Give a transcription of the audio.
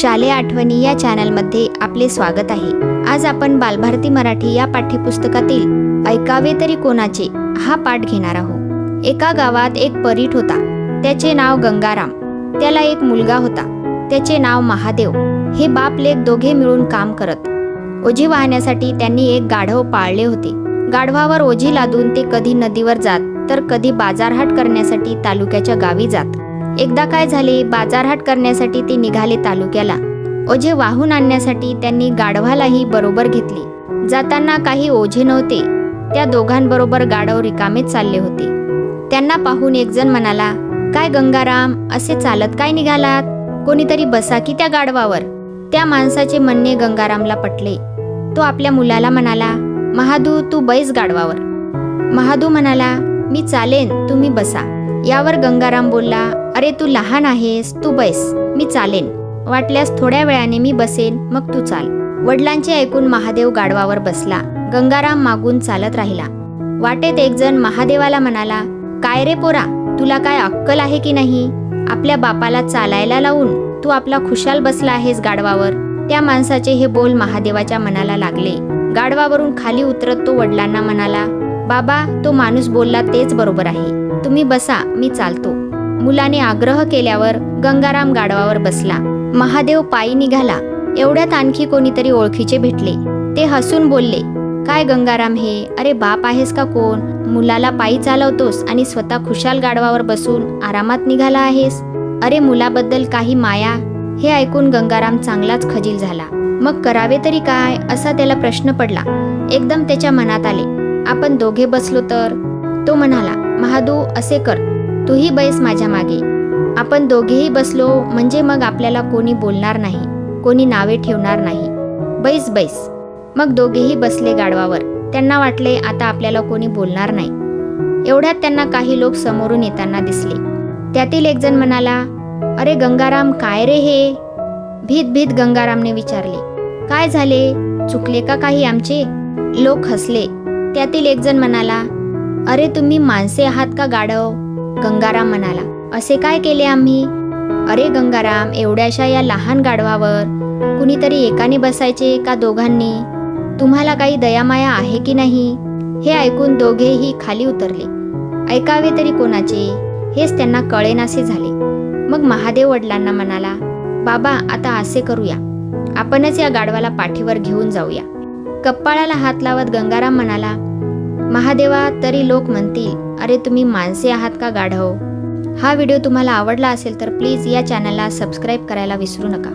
शालेय आठवणी या चॅनलमध्ये आपले स्वागत आहे. आज आपण बालभारती मराठी या पाठ्यपुस्तकातील ऐकावे तरी कोणाचे हा पाठ घेणार आहोत. एका गावात एक परीट होता. त्याचे नाव गंगाराम. त्याला एक मुलगा होता. त्याचे नाव महादेव. हे बाप लेख दोघे मिळून काम करत. ओझी वाहण्यासाठी त्यांनी एक गाढव पाळले होते. गाढवावर ओझी लादून ते कधी नदीवर जात तर कधी बाजारहाट करण्यासाठी तालुक्याच्या गावी जात. एकदा काय झाले बाजारहाट करण्यासाठी ते निघाले तालुक्याला. ओझे वाहून आणण्यासाठी त्यांनी गाढवालाही बरोबर घेतले. जाताना काही ओझे नव्हते. त्या दोघांबरोबर गाढव रिकामेच चालले होते. त्यांना पाहून एकजण म्हणाला काय गंगाराम असे चालत काय निघालात? कोणीतरी बसा की त्या गाढवावर. त्या माणसाचे म्हणणे गंगारामला पटले. तो आपल्या मुलाला म्हणाला महादू तू बैस गाढवावर. महादू म्हणाला मी चालेन तुम्ही बसा. यावर गंगाराम बोलला अरे तू लहान आहेस तू बैस मी चालेन. वाटल्यास थोड्या वेळाने मी बसेन मग तू चाल. वडिलांचे ऐकून महादेव गाढवावर बसला. गंगाराम मागून चालत राहिला. वाटेत एक जण महादेवाला म्हणाला काय रे पोरा तुला काय अक्कल आहे की नाही? आपल्या बापाला चालायला लावून तू आपला खुशाल बसला आहेस गाढवावर. त्या माणसाचे हे बोल महादेवाच्या मनाला लागले. गाढवावरून खाली उतरत तो वडिलांना म्हणाला बाबा तो माणूस बोलला तेच बरोबर आहे. तुम्ही बसा मी चालतो. मुलाने आग्रह केल्यावर गंगाराम गाढवावर बसला. महादेव पायी निघाला. एवढ्यात आणखी कोणीतरी ओळखीचे भेटले. ते हसून बोलले काय गंगाराम हे? अरे बाप आहेस का कोण? मुलाला पायी चालवतोस आणि स्वतः खुशाल गाढवावर बसून आरामात निघाला आहेस? अरे मुलाबद्दल काही माया. हे ऐकून गंगाराम चांगलाच खजील झाला. मग करावे तरी काय? असा त्याला प्रश्न पडला. एकदम त्याच्या मनात आले. आपण दोघे बसलो तर? तो म्हणाला महादू असे कर. तूही बैस माझ्या मागे. आपण दोघेही बसलो म्हणजे मग आपल्याला कोणी बोलणार नाही कोणी नावे ठेवणार नाही. बैस बैस. मग दोघेही बसले गाढवावर. त्यांना वाटले आता आपल्याला कोणी बोलणार नाही. एवढ्यात त्यांना काही लोक समोरून येताना दिसले. त्यातील एकजण म्हणाला अरे गंगाराम काय रे हे? भीत भीत गंगारामने विचारले काय झाले? चुकले का काही आमचे? लोक हसले. त्यातील एक जण म्हणाला अरे तुम्ही माणसे आहात का गाढव? गंगाराम म्हणाला असे काय केले आम्ही? अरे गंगाराम एवढ्याशा या लहान गाढवावर कुणीतरी एकाने बसायचे का दोघांनी? तुम्हाला काही दयामाया आहे की नाही? हे ऐकून दोघेही खाली उतरले. ऐकावे तरी कोणाचे? हेच त्यांना कळेनासे झाले. मग महादेव वडिलांना म्हणाला बाबा आता असे करूया. आपणच या गाढवाला पाठीवर घेऊन जाऊया. कप्पाळाला हात लावत गंगाराम म्हणाला महादेवा तरी लोक म्हणतील अरे तुम्ही माणसे आहात का गाढव? हा व्हिडिओ तुम्हाला आवडला असेल तर प्लीज या चॅनलला सबस्क्राईब करायला विसरू नका.